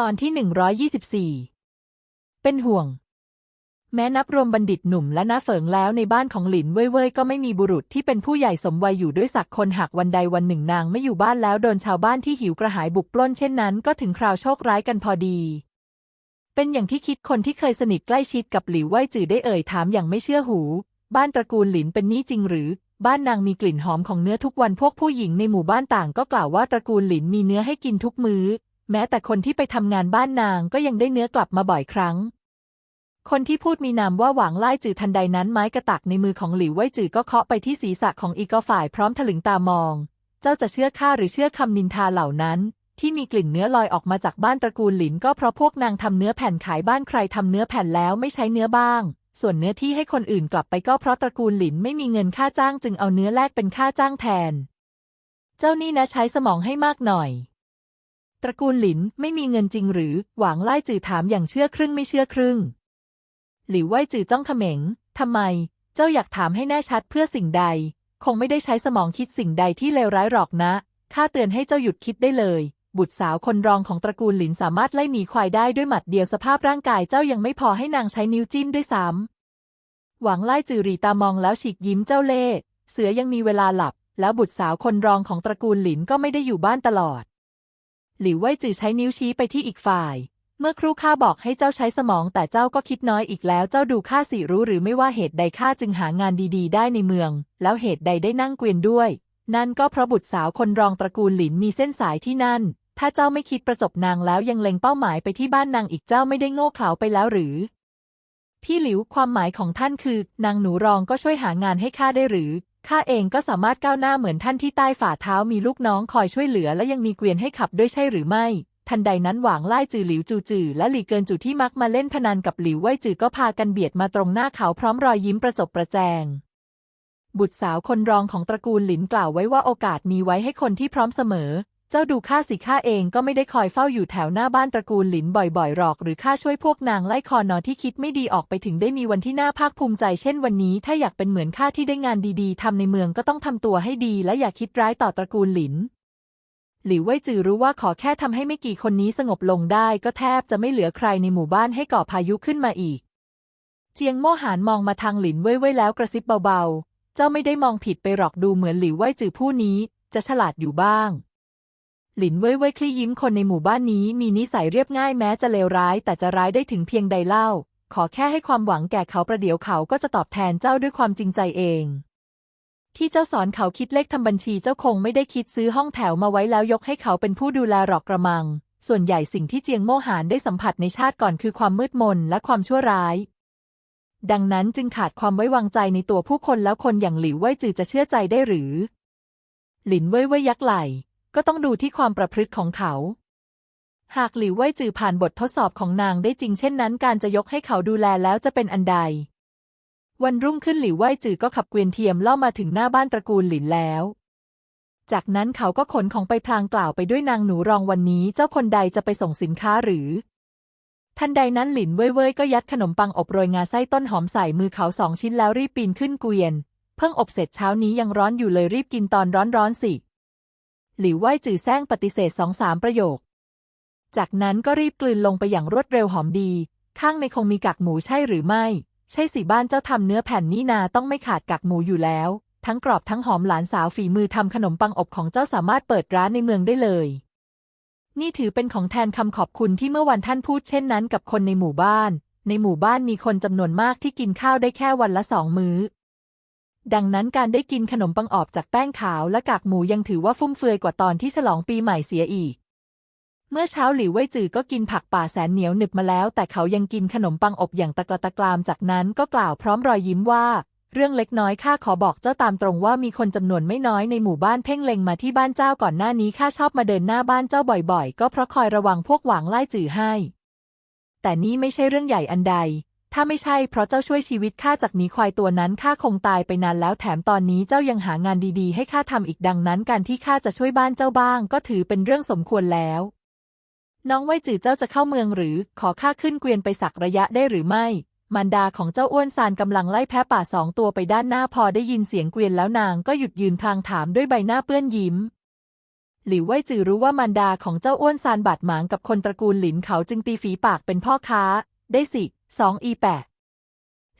ตอนที่124เป็นห่วง แม้นับรวมบัณฑิตหนุ่มและน้าเฝิงแล้วในบ้านของหลินเว่ยเว่ยก็ไม่มีบุรุษที่เป็นผู้ใหญ่สมวัยอยู่ด้วยศักคนหากวันใดวันหนึ่งนางไม่อยู่บ้านแล้วโดนชาวบ้านที่หิวกระหายบุกปล้นเช่นนั้นก็ถึงคราวโชคร้ายกันพอดี เป็นอย่างที่คิดคนที่เคยสนิทใกล้ชิดกับหลิวเว่ยจือได้เอ่ยถามอย่างไม่เชื่อหู บ้านตระกูลหลินเป็นนี้จริงหรือบ้านนางมีกลิ่นหอมของเนื้อทุกวันพวกผู้หญิงในหมู่บ้านต่างก็กล่าวว่าตระกูลหลินมีเนื้อให้กินทุกมื้อ แม้แต่คนที่ไปทำงานบ้านนางก็ยังได้เนื้อกลับมาบ่อยครั้ง คนที่พูดมีนามว่าหวางไล่จือทันใดนั้นไม้กระตักในมือของหลิวไว้จือก็เคาะไปที่ศีรษะของอีกฝ่ายพร้อมถลึงตามอง เจ้าจะเชื่อข้าหรือเชื่อคำนินทาเหล่านั้น ที่มีกลิ่นเนื้อลอยออกมาจากบ้านตระกูลหลินก็เพราะพวกนางทำเนื้อแผ่นขายบ้านใครทำเนื้อแผ่นแล้วไม่ใช้เนื้อบ้าง ส่วนเนื้อที่ให้คนอื่นกลับไปก็เพราะตระกูลหลินไม่มีเงินค่าจ้างจึงเอาเนื้อแลกเป็นค่าจ้างแทน เจ้านี่นะใช้สมองให้มากหน่อย ตระกูลหลินไม่มีเงินจริงหรือ หวางไล่จือถามอย่างเชื่อครึ่งไม่เชื่อครึ่ง หลิวไหวจือจ้องเขม็งทำไม เจ้าอยากถามให้แน่ชัดเพื่อสิ่งใด คงไม่ได้ใช้สมองคิดสิ่งใดที่เลวร้ายหรอกนะข้าเตือนให้เจ้าหยุดคิดได้เลย บุตรสาวคนรองของตระกูลหลินสามารถไล่หมีควายได้ด้วยหมัดเดียวสภาพร่างกายเจ้ายังไม่พอให้นางใช้นิ้วจิ้มด้วยซ้ำหวังไล่จือรีตามองแล้วฉีกยิ้มเจ้าเล่เสือยังมีเวลาหลับ แล้วบุตรสาวคนรองของตระกูลหลินก็ไม่ได้อยู่บ้านตลอด หลิวไว่จือใช้นิ้วชี้ไปที่อีกฝ่าย เมื่อครูข้าบอกให้เจ้าใช้สมองแต่เจ้าก็คิดน้อยอีกแล้ว เจ้าดูข้าสิรู้หรือไม่ว่าเหตุใดข้าจึงหางานดีๆ ได้ในเมือง แล้วเหตุใดได้นั่งเกวียนด้วย นั่นก็เพราะบุตรสาวคนรองตระกูลหลินมีเส้นสายที่นั่น ถ้าเจ้าไม่คิดประจบนางแล้วยังเล็งเป้าหมายไปที่บ้านนางอีกเจ้าไม่ได้โง่เขลาไปแล้วหรือ พี่หลิวความหมายของท่านคือ นางหนูรองก็ช่วยหางานให้ข้าได้หรือ ข้าเองก็สามารถก้าวหน้าเหมือนท่านที่ใต้ฝ่าเท้ามีลูกน้องคอยช่วยเหลือและยังมีเกวียนให้ขับด้วยใช่หรือไม่ ทันใดนั้นหวางไล่จือหลิวจูจือและหลี่เกินจูที่มักมาเล่นพนันกับหลิวไว้จือก็พากันเบียดมาตรงหน้าเขาพร้อมรอยยิ้มประจบประแจง บุตรสาวคนรองของตระกูลหลินกล่าวไว้ว่าโอกาสมีไว้ให้คนที่พร้อมเสมอ เจ้าดูข้าสิข้าเองก็ไม่ได้คอยเฝ้าอยู่แถวหน้าบ้านตระกูลหลินบ่อยๆหรอก หรือข้าช่วยพวกนางไล่คอนอที่คิดไม่ดีออกไปถึงได้มีวันที่น่าภาคภูมิใจเช่นวันนี้ ถ้าอยากเป็นเหมือนข้าที่ได้งานดีๆทำในเมืองก็ต้องทำตัวให้ดี และอย่าคิดร้ายต่อตระกูลหลินหลิวไวจือรู้ว่าขอแค่ทำให้ไม่กี่คนนี้สงบลงได้ ก็แทบจะไม่เหลือใครในหมู่บ้านให้ก่อพายุขึ้นมาอีก เจียงโม่หานมองมาทางหลินเว่ยเว่ยแล้วกระซิบเบาๆ เจ้าไม่ได้มองผิดไปหรอกดูเหมือนหลิวไวจือผู้นี้ จะฉลาดอยู่บ้าง หลินเว่ยเว่ยคลี่ยิ้มคนในหมู่บ้านนี้มีนิสัยเรียบง่ายแม้จะเลวร้าย แต่จะร้ายได้ถึงเพียงใดเล่า ขอแค่ให้ความหวังแก่เขาประเดี๋ยวเขาก็จะตอบแทนเจ้าด้วยความจริงใจเอง ที่เจ้าสอนเขาคิดเลขทำบัญชีเจ้าคงไม่ได้คิดซื้อห้องแถวมาไว้แล้วยกให้เขาเป็นผู้ดูแลหรอกกระมัง ส่วนใหญ่สิ่งที่เจียงโม่หานได้สัมผัสในชาติก่อนคือความมืดมนและความชั่วร้ายดังนั้นจึงขาดความไว้วางใจในตัวผู้คนแล้วคนอย่างหลิวเว่ยจือจะเชื่อใจได้หรือ หลินเว่ยเว่ยยักไหล ก็ต้องดูที่ความประพฤติของเขา หากหลิวเว่ยจือผ่านบททดสอบของนางได้จริงเช่นนั้น การจะยกให้เขาดูแลแล้วจะเป็นอันใด วันรุ่งขึ้นหลิวเว่ยจือก็ขับเกวียนเทียมล่อมาถึงหน้าบ้านตระกูลหลินแล้ว จากนั้นเขาก็ขนของไปพลางกล่าวไปด้วยนางหนูรองวันนี้เจ้าคนใดจะไปส่งสินค้าหรือทันใดนั้นหลินเว่ยเว่ยก็ยัดขนมปังอบโรยงาไส้ต้นหอมใส่มือเขาสองชิ้นแล้วรีบปีนขึ้นเกวียน เพิ่งอบเสร็จเช้านี้ยังร้อนอยู่เลยรีบกินตอนร้อนๆสิ หลิวไหวจือแซงปฏิเสธสองสามประโยค จากนั้นก็รีบกลืนลงไปอย่างรวดเร็วหอมดี ข้างในคงมีกากหมูใช่หรือไม่ ใช่สิบ้านเจ้าทำเนื้อแผ่นนี่นาต้องไม่ขาดกากหมูอยู่แล้ว ทั้งกรอบทั้งหอมหลานสาวฝีมือทำขนมปังอบของเจ้าสามารถเปิดร้านในเมืองได้เลย นี่ถือเป็นของแทนคำขอบคุณที่เมื่อวันท่านพูดเช่นนั้นกับคนในหมู่บ้าน ในหมู่บ้านมีคนจำนวนมากที่กินข้าวได้แค่วันละสองมื้อ ดังนั้นการได้กินขนมปังออบจากแป้งขาวและกากหมูยังถือว่าฟุ่มเฟือยกว่าตอนที่ฉลองปีใหม่เสียอีก เมื่อเช้าหลิวเว่ยจือก็กินผักป่าแสนเหนียวหนึบมาแล้ว แต่เขายังกินขนมปังอบอย่างตะกละตะกรามจากนั้นก็กล่าวพร้อมรอยยิ้มว่า เรื่องเล็กน้อยข้าขอบอกเจ้าตามตรงว่ามีคนจำนวนไม่น้อยในหมู่บ้านเพ่งเล็งมาที่บ้านเจ้าก่อนหน้านี้ข้าชอบมาเดินหน้าบ้านเจ้าบ่อยๆ ก็เพราะคอยระวังพวกหวางไล่จือให้ แต่นี่ไม่ใช่เรื่องใหญ่อันใด ถ้าไม่ใช่เพราะเจ้าช่วยชีวิตข้าจากหมีควายตัวนั้นข้าคงตายไปนานแล้วแถมตอนนี้เจ้ายังหางานดีๆ ให้ข้าทำอีกดังนั้น การที่ข้าจะช่วยบ้านเจ้าบ้าง ก็ถือเป็นเรื่องสมควรแล้ว น้องไว้จือเจ้าจะเข้าเมืองหรือ ขอข้าขึ้นเกวียนไปสักระยะได้หรือไม่มารดาของเจ้าอ้วนซานกำลังไล่แพะป่าสองตัวไปด้านหน้าพอได้ยินเสียงเกวียนแล้วนางก็หยุดยืนพลางถามด้วยใบหน้าเปื้อนยิ้ม หลิวไวจือรู้ว่ามารดาของเจ้าอ้วนซานบาดหมางกับคนตระกูลหลินเขาจึงตีฝีปากเป็นพ่อค้า ได้สิ สองอีแปด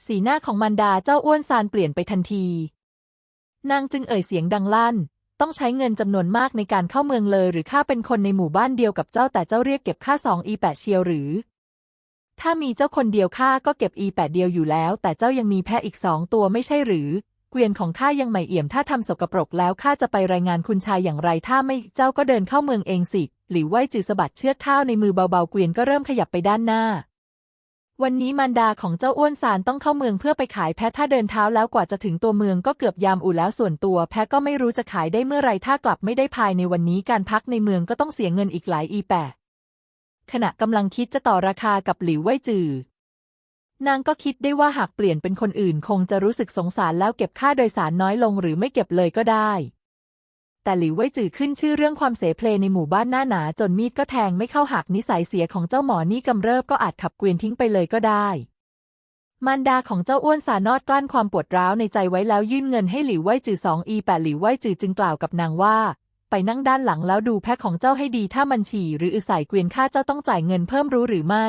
สีหน้าของมารดาเจ้าอ้วนซานเปลี่ยนไปทันที นางจึงเอ่ยเสียงดังลั่น ต้องใช้เงินจำนวนมากในการเข้าเมืองเลยหรือข้าเป็นคนในหมู่บ้านเดียวกับเจ้าแต่เจ้าเรียกเก็บค่าสองอีแปดเชียวหรือ ถ้ามีเจ้าคนเดียวข้าก็เก็บอีแปดเดียวอยู่แล้ว แต่เจ้ายังมีแพะอีกสองตัวไม่ใช่หรือ เกวียนของข้ายังใหม่เอี่ยมถ้าทำสกปรกแล้วข้าจะไปรายงานคุณชายอย่างไร ถ้าไม่เจ้าก็เดินเข้าเมืองเองสิหลิวไว่จือสะบัดเชือกข้าวในมือเบาๆเกวียนก็เริ่มขยับไปด้านหน้า วันนี้มารดาของเจ้าอ้วนสารต้องเข้าเมืองเพื่อไปขายแพะถ้าเดินเท้าแล้วกว่าจะถึงตัวเมืองก็เกือบยามอู่แล้วส่วนตัว แพะก็ไม่รู้จะขายได้เมื่อไรถ้ากลับไม่ได้ภายในวันนี้การพักในเมืองก็ต้องเสียเงินอีกหลายอีแปดขณะกำลังคิดจะต่อราคากับหลิวไว่จือ นางก็คิดได้ว่าหากเปลี่ยนเป็นคนอื่น คงจะรู้สึกสงสารแล้วเก็บค่าโดยสารน้อยลงหรือไม่เก็บเลยก็ได้ แต่หลิวไว่จือขึ้นชื่อเรื่องความเสเพลในหมู่บ้านหน้าหนาจนมีดก็แทงไม่เข้าหักนิสัยเสียของเจ้าหมอนี่กำเริบก็อาจขับเกวียนทิ้งไปเลยก็ได้มารดาของเจ้าอ้วนสานอดกลั้นความปวดร้าวในใจไว้แล้วยื่นเงินให้หลิวไว่จือสองอีแปดหลิวไว่จือจึงกล่าวกับนางว่า ไปนั่งด้านหลังแล้วดูแพะของเจ้าให้ดีถ้ามันฉี่หรืออึใส่เกวียนข้าเจ้าต้องจ่ายเงินเพิ่มรู้หรือไม่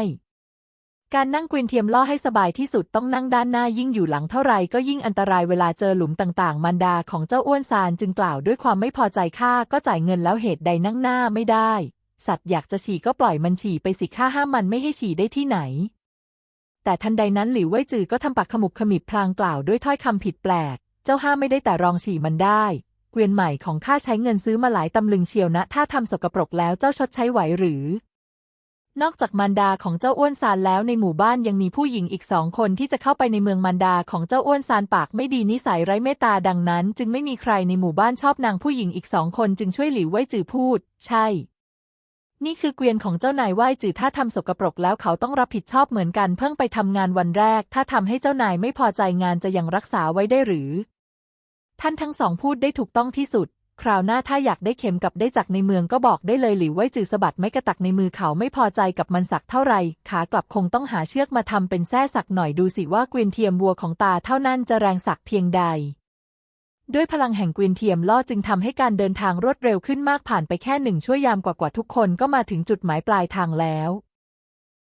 การนั่งเกวียนเทียมล่อให้สบายที่สุดต้องนั่งด้านหน้ายิ่งอยู่หลังเท่าไรก็ยิ่งอันตรายเวลาเจอหลุมต่างๆมารดาของเจ้าอ้วนซานจึงกล่าวด้วยความไม่พอใจข้าก็จ่ายเงินแล้วเหตุใดนั่งหน้าไม่ได้ สัตว์อยากจะฉี่ก็ปล่อยมันฉี่ไปสิข้าห้ามมันไม่ให้ฉี่ได้ที่ไหน แต่ทันใดนั้นหลิวไว่ยจือก็ทำปากขมุบขมิบพลางกล่าวด้วยถ้อยคำผิดแปลก เจ้าห้ามไม่ได้แต่รองฉี่มันได้เกวียนใหม่ของข้าใช้เงินซื้อมาหลายตำลึงเชียวนะ ถ้าทำสกปรกแล้วเจ้าชดใช้ไหวหรือ นอกจากมารดาของเจ้าอ้วนซานแล้วในหมู่บ้านยังมีผู้หญิงอีกสองคนที่จะเข้าไปในเมืองมารดาของเจ้าอ้วนซานปากไม่ดีนิสัยไร้เมตตาดังนั้น จึงไม่มีใครในหมู่บ้านชอบนางผู้หญิงอีกสองคนจึงช่วยหลิวไว่จือพูด ใช่ นี่คือเกวียนของเจ้านายไหว้จือถ้าทำสกปรกแล้วเขาต้องรับผิดชอบเหมือนกันเพิ่งไปทำงานวันแรก ถ้าทำให้เจ้านายไม่พอใจงานจะยังรักษาไว้ได้หรือ ท่านทั้งสองพูดได้ถูกต้องที่สุด คราวหน้าถ้าอยากได้เข็มกับได้จักในเมืองก็บอกได้เลยหลิวไว้จือสะบัดไม่กระตักในมือเขาไม่พอใจกับมันสักเท่าไหร่ขากลับคงต้องหาเชือกมาทำเป็นแส้สักหน่อยดูสิว่าเกวียนเทียมวัวของตาเท่านั้นจะแรงสักเพียงใด ด้วยพลังแห่งเกวียนเทียมล่อจึงทำให้การเดินทางรวดเร็วขึ้นมากผ่านไปแค่หนึ่งชั่วยามกว่าๆทุกคนก็มาถึงจุดหมายปลายทางแล้ว